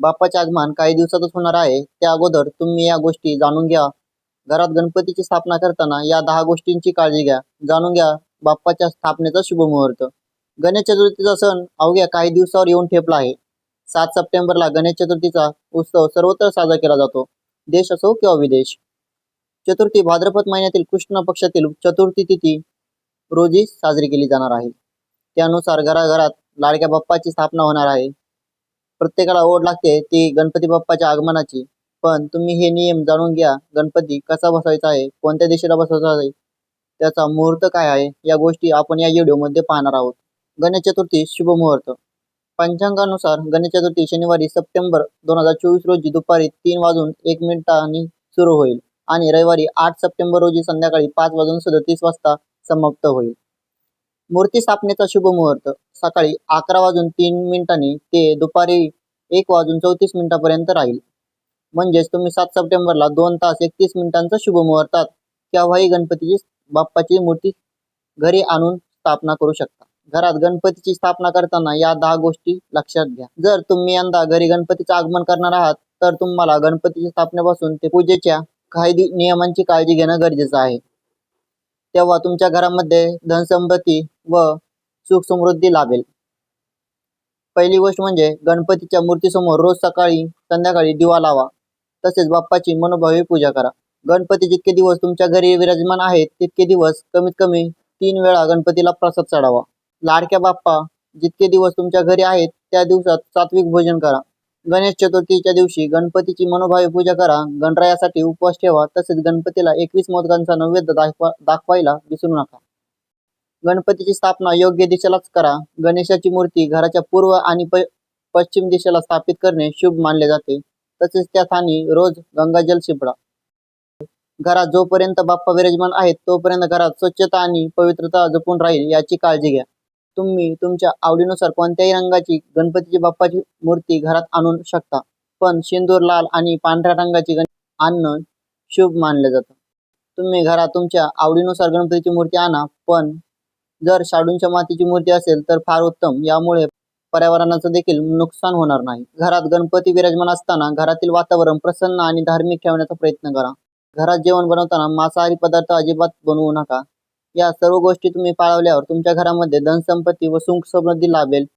बाप्पाचे आगमन काही दिवसातच होणार आहे. त्या अगोदर तुम्ही या गोष्टी जाणून घ्या. घरात गणपतीची स्थापना करताना या दहा गोष्टींची काळजी घ्या. जाणून घ्या बाप्पाच्या स्थापनेचा शुभ मुहूर्त. गणेश चतुर्थीचा सण अवघ्या काही दिवसावर येऊन ठेपला आहे. सात सप्टेंबरला गणेश चतुर्थीचा उत्सव सर्वत्र साजरा केला जातो. देश असो किंवा विदेश. चतुर्थी भाद्रपद महिन्यातील कृष्ण पक्षातील चतुर्थी तिथी रोजी साजरी केली जाणार आहे. त्यानुसार घराघरात लाडक्या बाप्पाची स्थापना होणार आहे. प्रत्येकाला ओढ लागते ती गणपती बाप्पाच्या आगमनाची. पण तुम्ही हे नियम जाणून घ्या गणपती कसा बसवायचा आहे कोणत्या दिशेला बसवायचा आहे त्याचा मुहूर्त काय आहे या गोष्टी आपण या व्हिडिओमध्ये पाहणार आहोत. गणेश चतुर्थी शुभ मुहूर्त. पंचांगानुसार गणेश चतुर्थी शनिवारी सप्टेंबर दोन हजार चोवीस रोजी दुपारी तीन वाजून एक मिनिटांनी सुरू होईल आणि रविवारी आठ सप्टेंबर रोजी संध्याकाळी पाच वाजून सदतीस वाजता समाप्त होईल. मूर्ती स्थापनेचा शुभ मुहूर्त. सकाळी अकरा वाजून तीन मिनिटांनी ते दुपारी एक वाजून चौतीस मिनिटापर्यंत राहील. म्हणजेच तुम्ही सात सप्टेंबरला दोन तास एकतीस मिनिटांचा शुभ मुहूर्तात केव्हाही गणपतीची बाप्पाची मूर्ती घरी आणून स्थापना करू शकता. घरात गणपतीची स्थापना करताना या दहा गोष्टी लक्षात घ्या. जर तुम्ही यंदा घरी गणपतीचं आगमन करणार आहात तर तुम्हाला गणपतीच्या स्थापनेपासून ते पूजेच्या काही नियमांची काळजी घेणं गरजेचं आहे. तेव्हा तुमच्या घरामध्ये धनसंपत्ती व सुख समृद्धी लाभेल. पहिली गोष्ट म्हणजे गणपतीच्या मूर्तीसमोर रोज सकाळी संध्याकाळी दिवा लावा. तसेच बाप्पाची मनोभावी पूजा करा. गणपती जितके दिवस तुमच्या घरी विराजमान आहेत तितके दिवस कमीत कमी तीन वेळा गणपतीला प्रसाद चढावा. लाडक्या बाप्पा जितके दिवस तुमच्या घरी आहेत त्या दिवसात सात्विक भोजन करा. गणेश चतुर्थीच्या दिवशी गणपतीची मनोभावी पूजा करा. गणरायासाठी उपवास ठेवा. तसेच गणपतीला एकवीस मोदकांचा नैवेद्य दाखवा दाखवायला विसरू नका. गणपतीची स्थापना योग्य दिशेलाच करा. गणेशाची मूर्ती घराच्या पूर्व आणि पश्चिम दिशेला स्थापित करणे शुभ मानले जाते. तसेच त्या स्थानी रोज गंगाजल शिंपडा. घरात जोपर्यंत बाप्पा विराजमान आहेत तोपर्यंत घरात स्वच्छता आणि पवित्रता जपून राहील याची काळजी घ्या. तुम्ही तुमच्या आवडीनुसार कोणत्याही रंगाची गणपतीची बाप्पाची मूर्ती घरात आणू शकता. पण सिंदूर लाल आणि पांढऱ्या रंगाची गण आणणं शुभ मानलं जातं. तुम्ही घरात तुमच्या आवडीनुसार गणपतीची मूर्ती आणा पण जर शाडूंच्या मातीची मूर्ती असेल तर फार उत्तम. यामुळे पर्यावरणाचं देखील नुकसान होणार नाही. घरात गणपती विराजमान असताना घरातील वातावरण प्रसन्न आणि धार्मिक ठेवण्याचा प्रयत्न करा. घरात जेवण बनवताना मांसाहारी पदार्थ अजिबात बनवू नका. या सर्व गोष्टी तुम्ही पाळवल्यावर तुमच्या घरामध्ये धनसंपत्ती व सुख समृद्धी लाभेल.